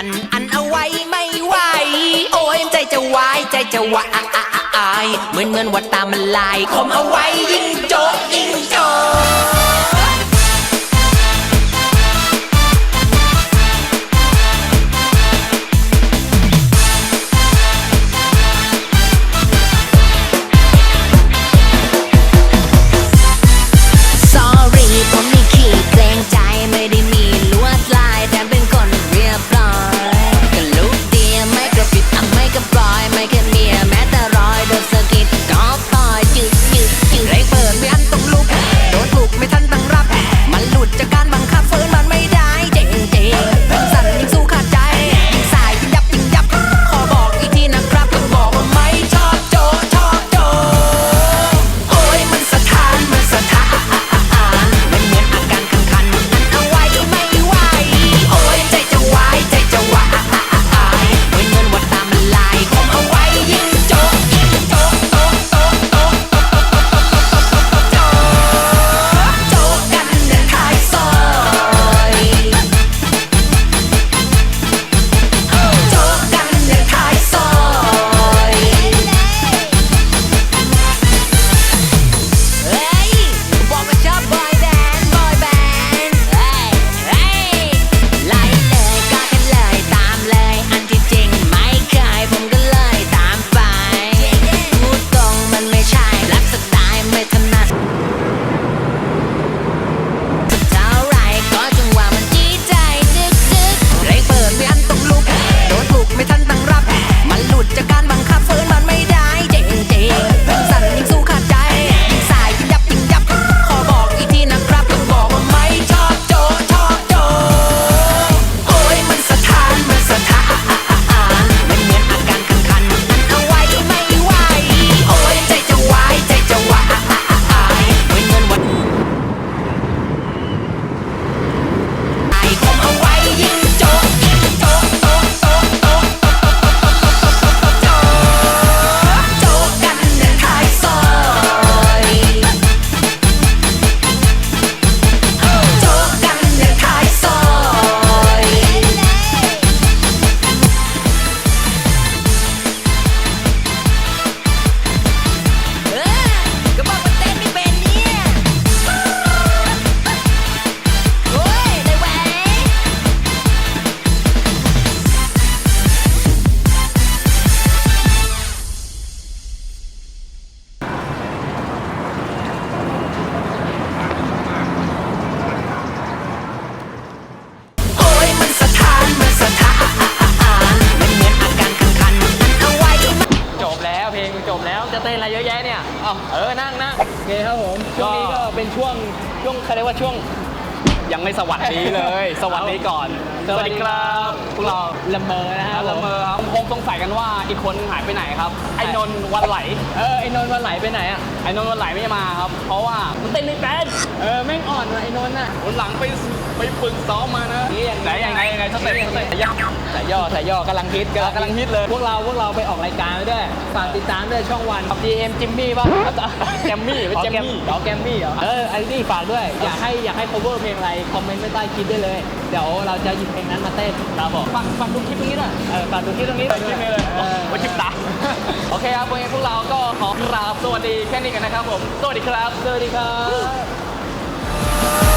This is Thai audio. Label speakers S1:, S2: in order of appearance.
S1: อันอันเอาไว้ไม่ไหว โอ้ยใจจะวายใจจะวายเหมือนเหมือนว่าตามันลายคมเอาไว้ยิ่งโจ๊กยิ่งโจ๊ก
S2: จะเต้นอะไรเยอะแยะเนี่ยเอาเออนั่งนั่ง
S3: โอเคครับผมช่วงนี้ก็เป็นช่วงช่วงเขาเรียกว่าช่วง
S2: ยังไม่สวัสดีเลย สวัสดีก่อน สวัสดีครับพวกเรา
S3: ละเมอนะครับ
S2: ละเมอครับคงสงสัยกันว่าอีกคนหายไปไหนครับ ไอ้นนท์วันไหล
S3: เออไอ้นนท์วันไหลไปไหนอะ
S2: ไอ้นนท์วันไหลไม่มาครับ เพราะว่ามันเต้นไม่เป็น
S3: เออแม่งอ่อนว่ะไอ้นนท์อะ
S2: วันหลังไปไปฝึกซ้อมมานะ
S3: นี่อย่างนี้
S2: ไหนยังไงยังไงสเต็ปสเต็ปยัง
S3: สายย่อสายย่อกำลังฮิต
S2: กำลังฮิตเลย
S3: พวกเราพวกเราไปออกรายการไว้ด้วย ฝากติดตามด้วยช่องวัน GM จิมมี่ป่ะ
S2: แกมมี่เป็น
S3: อ๋อ
S2: แกมมี่
S3: อ๋อแกมมี่เหรอ เออไอ้นี่ฝากด้วย อยากให้อยากให้ cover เพลงอะไรคอมเมนต์ไว้ใต้คลิปได้เลย เดี๋ยวเราจะหยิบเพลงนั้นมาเต้น
S2: ครับผม
S3: ฝากฝากดูคลิปนี้หน่อยเออฝากดูคลิปตรงนี้
S2: ไปคลิปนี้เลย
S3: เออ
S2: โอ้ยคลิปตาโอเคครับวันนี้พวกเราก็ขอกราบสวัสดีแค่นี้กันนะครับผม สวัสดีครับ
S3: สวัสดีครับ